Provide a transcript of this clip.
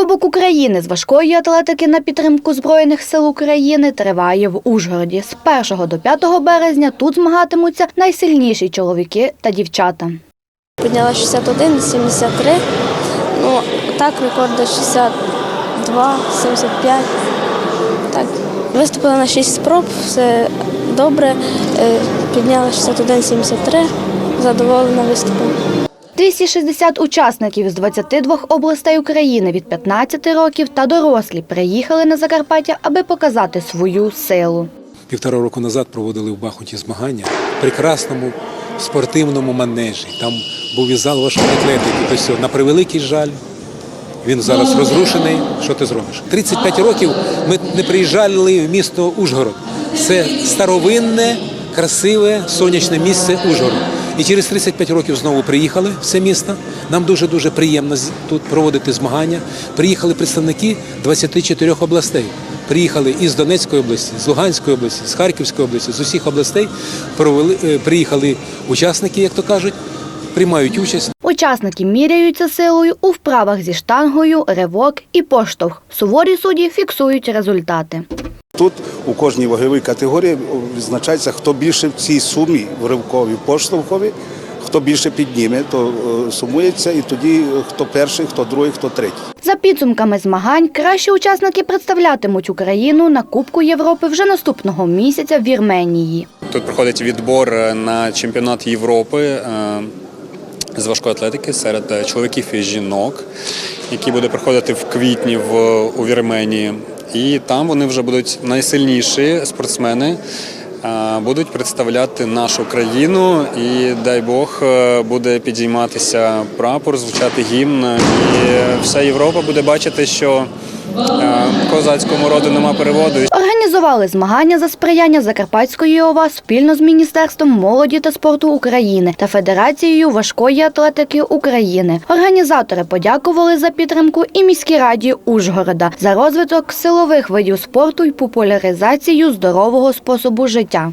Кубок України з важкої атлетики на підтримку Збройних сил України триває в Ужгороді. З 1 до 5 березня тут змагатимуться найсильніші чоловіки та дівчата. Підняла 61, 73. Ну, так, рекорди 62, 75. Так. Виступила на 6 спроб, все добре. Е, Підняла 61, 73. Задоволена виступом. 260 учасників з 22 областей України від 15 років та дорослі приїхали на Закарпаття, аби показати свою силу. Півтора року назад проводили в Бахуті змагання в прекрасному спортивному манежі. Там був і зал важкої атлетики. Тобто, на превеликий жаль, він зараз розрушений. Що ти зробиш? 35 років ми не приїжджали в місто Ужгород. Це старовинне, красиве, сонячне місце Ужгород. І через 35 років знову приїхали в це місто. Нам дуже дуже приємно тут проводити змагання. Приїхали представники 24 областей. Приїхали із Донецької області, з Луганської області, з Харківської області, з усіх областей. Провели, е, приїхали учасники, як то кажуть, приймають участь. Учасники міряються силою у вправах зі штангою, ривок і поштовх. Суворі судді фіксують результати. Тут у кожній ваговій категорії відзначається, хто більше в цій сумі в ривковій поштовхові, хто більше підніме, то е, сумується, і тоді е, хто перший, хто другий, хто третій. За підсумками змагань, кращі учасники представлятимуть Україну на Кубку Європи вже наступного місяця в Вірменії. Тут проходить відбор е, на чемпіонат Європи з важкої атлетики серед чоловіків і жінок, який буде проходити в квітні в, у Вірменії. І там вони вже будуть найсильніші спортсмени. е, Будуть представляти нашу країну, і дай Бог е, буде підійматися прапор, звучати гімн, і вся Європа буде бачити, що козацькому роду нема переводу. Організували змагання за сприяння Закарпатської ОВА спільно з Міністерством молоді та спорту України та Федерацією важкої атлетики України. Організатори подякували за підтримку і міській раді Ужгорода за розвиток силових видів спорту і популяризацію здорового способу життя.